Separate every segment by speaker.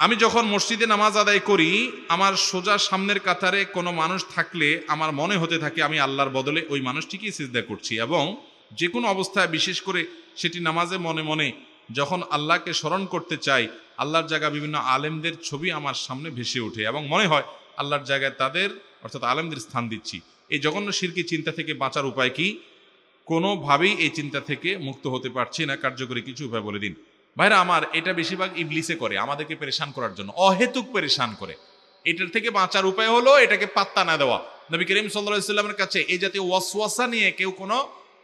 Speaker 1: আমি যখন মসজিদে নামাজ আদায় করি, আমার সোজা সামনের কাতারে কোনো মানুষ থাকলে আমার মনে হতে থাকে আমি আল্লাহর বদলে ওই মানুষটিকেই সিজদা করছি এবং যে কোনো অবস্থায়, বিশেষ করে সেটি নামাজে মনে মনে যখন আল্লাহকে স্মরণ করতে চাই, আল্লাহর জায়গা বিভিন্ন আলেমদের ছবি আমার সামনে ভেসে ওঠে এবং মনে হয় আল্লাহর জায়গায় তাদের, অর্থাৎ আলেমদের স্থান দিচ্ছি। এই জঘন্য শিরকি চিন্তা থেকে বাঁচার উপায় কি? কোনোভাবেই এই চিন্তা থেকে মুক্ত হতে পারছি না। কার্যকরী কিছু উপায় বলে দিন। ভাইরা, আমার এটা বেশিরভাগ ইবলিসে করে, আমাদেরকে পেরেশান করার জন্য। অহেতুক পরেশান করে। এটার থেকে বাঁচার উপায় হলো এটাকে পাত্তা না দেওয়া। নবী করিম সাল্লাহ সাল্লামের কাছে এই জাতীয় ওয়াসওয়াসা নিয়ে কেউ কোনো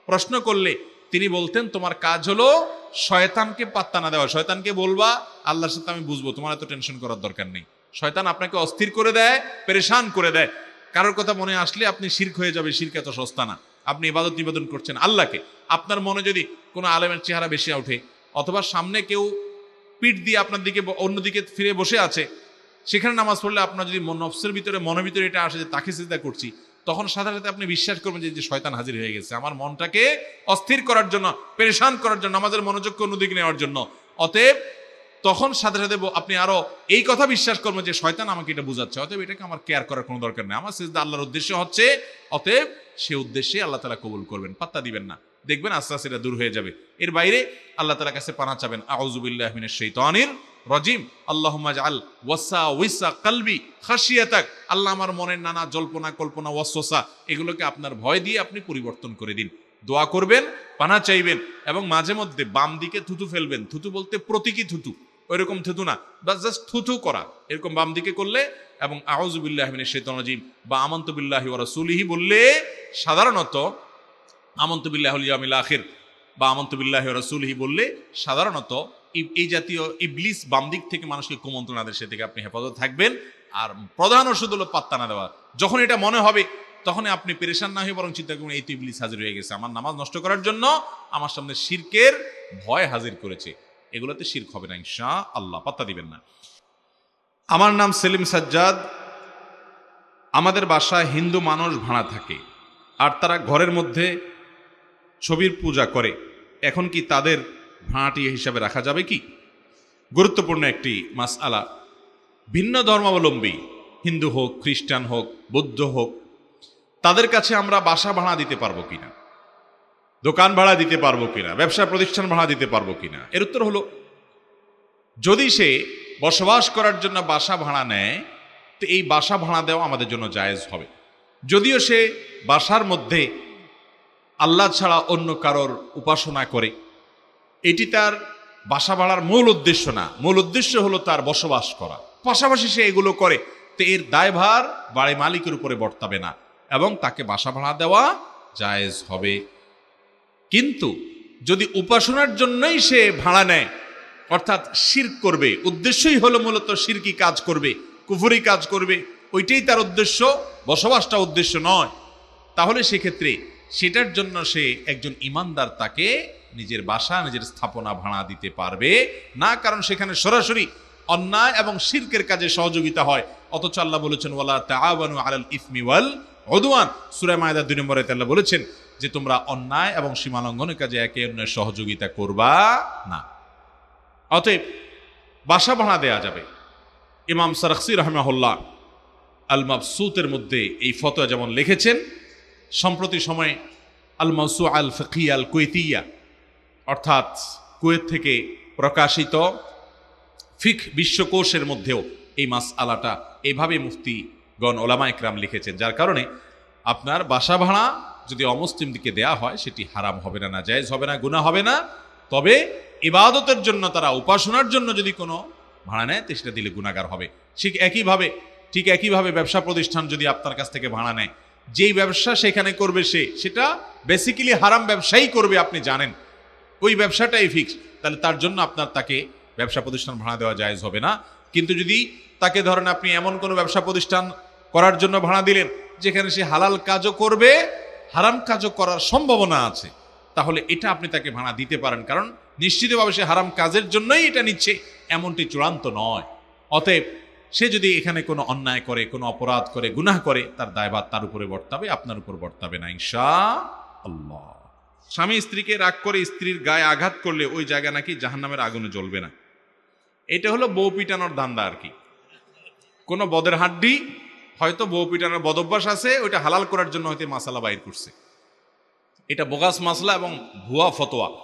Speaker 1: প্রশ্ন করলে তিনি বলতেন, তোমার কাজ হলো শয়তানকে পাত্তা না দেওয়া। শয়তানকে বলবা, আল্লাহর সাথে আমি বুঝব, তোমার এত টেনশন করার দরকার নেই। শয়তান আপনাকে অস্থির করে দেয়, পেরেশান করে দেয়। কারোর কথা মনে আসলে আপনি শির্ক হয়ে যাবে, শির্ক এত সস্তা না। আপনি ইবাদত নিবেদন করছেন আল্লাহকে। আপনার মনে যদি কোনো আলেমের চেহারা বেশি ওঠে অথবা সামনে কেউ পিঠ দিয়ে আপনার দিকে অন্যদিকে ফিরে বসে আছে, সেখানে নামাজ পড়লে আপনার যদি নফসের ভিতরে, মনের ভিতরে এটা আসে যে তাকে চিন্তা করছি, তখন সাথে সাথে আপনি বিশ্বাস করবেন যে যে শয়তান হাজির হয়ে গেছে। আমার মনটাকে অস্থির করার জন্য, পেরেশান করার জন্য আমাদের মনোযোগকে অন্যদিকে নেওয়ার জন্য। অতএব, তখন সাথে সাথে আপনি আরও এই কথা বিশ্বাস করবেন যে, শয়তান আমাকে এটা বুঝাচ্ছে। অতএব এটাকে আমার কেয়ার করার কোনো দরকার নেই। আমার সিজদা আল্লাহর উদ্দেশ্য হচ্ছে, অতএব সে উদ্দেশ্যে আল্লাহ তালা কবুল করবেন, পাত্তা দিবেন না। দেখবেন আস্তে আস্তে দূর হয়ে যাবে। এর বাইরে আল্লাহ তালার কাছে পানা চাবেন আউজুবিল্লাহ মিনাশ শাইতানির রজিম। আল্লাহুম্মা আল ওয়াসা ওয়াসা কলবি খাশিয়াতাক। আল্লাহ আমার মনের নানা জল্পনা, কল্পনা, ওয়াসওয়াসা এগুলোকে আপনার ভয় দিয়ে আপনি পরিবর্তন করে দিন। দোয়া করবেন, পানা চাইবেন এবং মাঝে মধ্যে বাম দিকে থুতু ফেলবেন। থুতু বলতে প্রতীকী থুতু ওইরকম থুতু না, বা জাস্ট থুতু করা। এরকম বাম দিকে করলে এবং আউজুবিল্লাহ মিনাশ শাইতানির রজিম বা আমন্ত বিল্লাহি ওয়া রাসূলিহি বললে সাধারণত আমন্ত বিল্লাহ ইয়ামিল আখির বা আমন্ত বিল্লাহ রসুলহি বললে সাধারণত এই জাতীয় ইবলিস বাম দিক থেকে মানুষকে কুমন্ত্রণ আদেশ সে থেকে আপনি হেফাজত থাকবেন। আর প্রধান ওষুধ হলো পাত্তা না দেওয়া। যখন এটা মনে হবে তখন আপনি পেরেশান না হয়ে বরং চিন্তা করুন এই তো ইবলিস হাজির হয়ে গেছে। আমার নামাজ নষ্ট করার জন্য আমার সামনে শির্কের ভয় হাজির করেছে। এগুলোতে শির্ক হবে না ইনশা আল্লাহ পাত্তা দিবেন না। আমার নাম সেলিম সাজ্জাদ। আমাদের বাসায় হিন্দু মানুষ ভাড়া থাকে। আর তারা ঘরের মধ্যে ছবির পূজা করে। এখন কি তাদের ভাড়াটি হিসাবে রাখা যাবে কি? গুরুত্বপূর্ণ একটি মাস আলা ভিন্ন ধর্মাবলম্বী, হিন্দু হোক, খ্রিস্টান হোক, বৌদ্ধ হোক, তাদের কাছে আমরা বাসা ভাড়া দিতে পারব কিনা? দোকান ভাড়া দিতে পারব কিনা? ব্যবসা প্রতিষ্ঠান ভাড়া দিতে পারব কিনা? এর উত্তর হলো, যদি সে বসবাস করার জন্য বাসা ভাড়া নেয়, তো এই বাসা ভাড়া দেওয়া আমাদের জন্য জায়েজ হবে। যদিও সে বাসার মধ্যে আল্লাহ ছাড়া অন্য কারোর উপাসনা করে। এটি তার বাসা ভাড়ার মূল উদ্দেশ্য না। মূল উদ্দেশ্য হলো তার বসবাস করা। পাশাপাশি সে এগুলো করে, তো এর দায়ভার বাড়ি মালিকের উপরে বর্তাবে না এবং তাকে বাসা ভাড়া দেওয়া জায়েজ হবে। কিন্তু যদি উপাসনার জন্যই সে ভাড়া নেয়, অর্থাৎ শির করবে, উদ্দেশ্যই হলো মূলত শিরকি কাজ করবে, কুফুরি কাজ করবে, ওইটাই তার উদ্দেশ্য, বসবাসটা উদ্দেশ্য নয়। তাহলে সেক্ষেত্রে সেটার জন্য সে একজন ইমানদার তাকে নিজের বাসা, নিজের স্থাপনা ভাড়া দিতে পারবে। না, কারণ সেখানে সরাসরি অন্যায় এবং শিরকের কাজে সহযোগিতা হয়। অথচ আল্লাহ বলেছেন, ওয়ালা তাআওয়ানু আলাল ইসমি উদওয়ান। সূরা মায়দা 2 নম্বরে আল্লাহ বলেছেন যে, তোমরা অন্যায় এবং সীমালঙ্ঘনের কাজে একে অন্যের সহযোগিতা করবা না। অতএব বাসা ভাড়া দেয়া যাবে। ইমাম সারখসি রহমাহুল্লাহ আল মাবসুতের মধ্যে এই ফতোয়া যেমন লিখেছেন সম্প্রতি সময়ে আল মাসু আল ফকি আল কুয়েতিয়া অর্থাৎ কুয়েত থেকে প্রকাশিত ফিক বিশ্বকোষের মধ্যেও এই মাস আলাটা এইভাবে মুফতি গণ ওলামা একরাম লিখেছেন, যার কারণে আপনার বাসা ভাড়া যদি অমুসলিম দিকে দেয়া হয়, সেটি হারাম হবে না না জায়েজ হবে না, গুনাহ হবে না। তবে ইবাদতের জন্য তারা উপাসনার জন্য যদি কোনো ভাড়া নেয় সেটা দিলে গুণাগার হবে। ঠিক একইভাবে ঠিক একইভাবে ব্যবসা প্রতিষ্ঠান যদি আপনার কাছ থেকে ভাড়া নেয় যেই ব্যবসা সেখানে করবে সে, সেটা বেসিক্যালি হারাম ব্যবসায়ী করবে, আপনি জানেন। ওই ব্যবসাটাই ফিক্স তাহলে তার জন্য আপনার তাকে ব্যবসা প্রতিষ্ঠান ভাড়া দেওয়া জায়জ হবে না। কিন্তু যদি তাকে ধরেন আপনি এমন কোনো ব্যবসা প্রতিষ্ঠান করার জন্য ভাড়া দিলেন, যেখানে সে হালাল কাজও করবে, হারাম কাজও করার সম্ভাবনা আছে, তাহলে এটা আপনি তাকে ভাড়া দিতে পারেন। কারণ নিশ্চিতভাবে সে হারাম কাজের জন্যই এটা নিচ্ছে, এমনটি চূড়ান্ত নয়। অতএব সে যদি এখানে কোনো অন্যায় করে, কোনো অপরাধ করে, গুনাহ করে, তার দায়ভার তার উপরে বর্তাবে, আপনার উপর বর্তাবে না ইনশা আল্লাহ স্বামী স্ত্রীকে রাগ করে স্ত্রীর গায়ে আঘাত করলে ওই জায়গা নাকি জাহান্নামের আগুনে জ্বলবে না। এটা হলো বউ পিটানোর ধান্দা আর কি। কোনো বদের হাড্ডি, হয়তো বউ পিটানোর বদভ্যাস আছে, ওইটা হালাল করার জন্য হয়তো মাসালা বাইর করছে। এটা বোগাস মাসলা এবং ভুয়া ফতোয়া।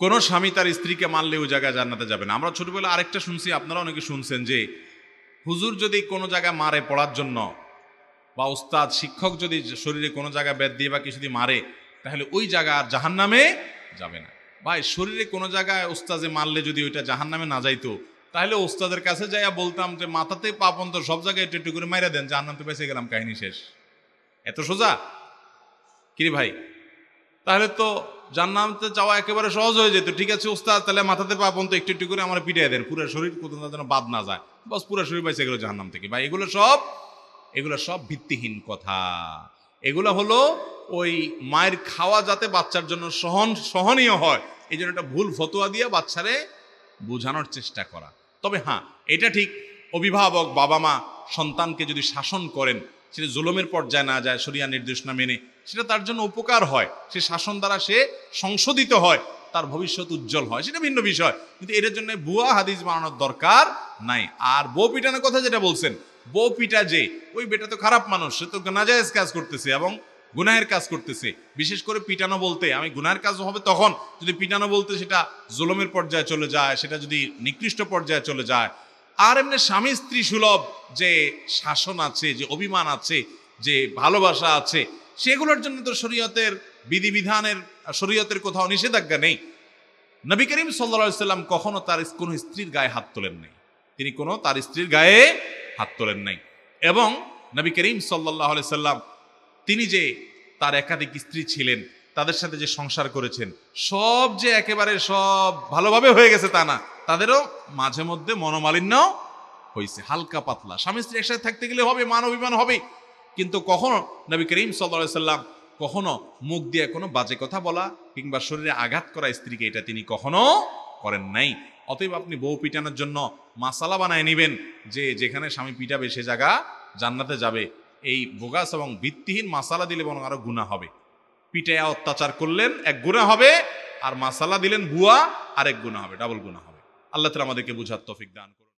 Speaker 1: কোনো স্বামী তার স্ত্রীকে মারলে ওই জায়গায় জান্নাতে যাবে না। আমরা ছোটবেলায় আরেকটা শুনছি আপনারা অনেকে শুনছেন যে, হুজুর যদি কোনো জায়গায় মারে পড়ার জন্য, বা উস্তাদ, শিক্ষক যদি শরীরে কোনো জায়গায় বেদ দিয়ে বা কিছু দিয়ে মারে, তাহলে ওই জায়গা আর জাহান নামে যাবে না। ভাই, শরীরে কোনো জায়গায় ওস্তাজে মারলে যদি ওইটা জাহান নামে না যাইতো, তাহলে ওস্তাদের কাছে যাইয়া বলতাম যে, মাথাতে পাপন তো সব জায়গায় একটু একটু করে মাইরা দেন জাহান নামতে বেঁচে গেলাম, কাহিনী শেষ। এত সোজা? কিরে ভাই? তাহলে তো জান্নাতে যাওয়া একেবারে সহজ হয়ে যেত। ঠিক আছে, ওস্তাদ, তাহলে মাথাতে পা পর্যন্ত একটু একটু করে আমার পিটিয়ে দেন। পুরো শরীর কোথাও যেন বাদ না যায়। বস পুরো শরীর পাইছে গেল জাহান্নাম থেকে। ভাই, এগুলো সব এগুলো সব ভিত্তিহীন কথা। এগুলো হলো ওই মায়ের খাওয়া যাতে বাচ্চার জন্য সহন সহনীয় হয়, এই জন্য একটা ভুল ফতোয়া দিয়ে বাচ্চারে বোঝানোর চেষ্টা করা। তবে হ্যাঁ এটা ঠিক, অভিভাবক বাবা মা সন্তানকে যদি শাসন করেন সেটা জুলমের পর্যায়ে না যায়, শরিয়া নির্দেশ না মেনে। সেটা তার জন্য উপকার হয়। সে শাসন দ্বারা সে সংশোধিত হয়, তার ভবিষ্যৎ উজ্জ্বল হয়। সেটা ভিন্ন বিষয়। কিন্তু এটার জন্য বুয়া হাদিস বানানোর দরকার নাই। আর বউ পিটানোর কথা যেটা বলছেন, বউ পিটা যে, ওই বেটা তো খারাপ মানুষ, সে তো নাজায়েজ কাজ করতেছে এবং গুনাহের কাজ করতেছে। বিশেষ করে পিটানো বলতে, আমি গুনাহের কাজ হবে তখন, যদি পিটানো বলতে সেটা জুলমের পর্যায়ে চলে যায়, সেটা যদি নিকৃষ্ট পর্যায়ে চলে যায় আর এমনি স্বামী স্ত্রী সুলভ যে শাসন আছে, যে অভিমান আছে, যে ভালোবাসা আছে, সেগুলোর জন্য তো শরীয়তের বিধিবিধানের, শরীয়তের কোথাও নিষেধাজ্ঞা নেই। নবী করিম সাল্লা সাল্লাম কখনো তার কোনো স্ত্রীর গায়ে হাত তোলেন নাই। তিনি কোনো তার স্ত্রীর গায়ে হাত তোলেন নাই। এবং নবী করিম সাল্লাহ সাল্লাম তিনি যে তার একাধিক স্ত্রী ছিলেন, তাদের সাথে যে সংসার করেছেন, সব যে একেবারে সব ভালোভাবে হয়ে গেছে তা না। তাদেরও মাঝে মধ্যে মনোমালিন্য হয়েছে হালকা পাতলা। স্বামী স্ত্রী একসাথে থাকতে গেলে হবে, মান অভিমান হবে। কিন্তু কখনো নবী করিম সাল্লা সাল্লাম কখনো মুখ দিয়ে কোনো বাজে কথা বলা কিংবা শরীরে আঘাত করা স্ত্রীকে এটা তিনি কখনো করেন নাই। অতএব আপনি বউ পিটানোর জন্য মাসালা বানায় নেবেন যে যেখানে স্বামী পিটাবে সে জায়গা জান্নাতে যাবে। এই বোগাস এবং ভিত্তিহীন মাসালা দিলে বরং আরও গুণা হবে। পিটায়া অত্যাচার করলেন, এক গুণা হবে, আর মাসালা দিলেন ভুয়া আর এক গুণা হবে ডাবল গুণা হবে। আল্লাহ তালা আমাদেরকে বুঝার তফিক দান করুন।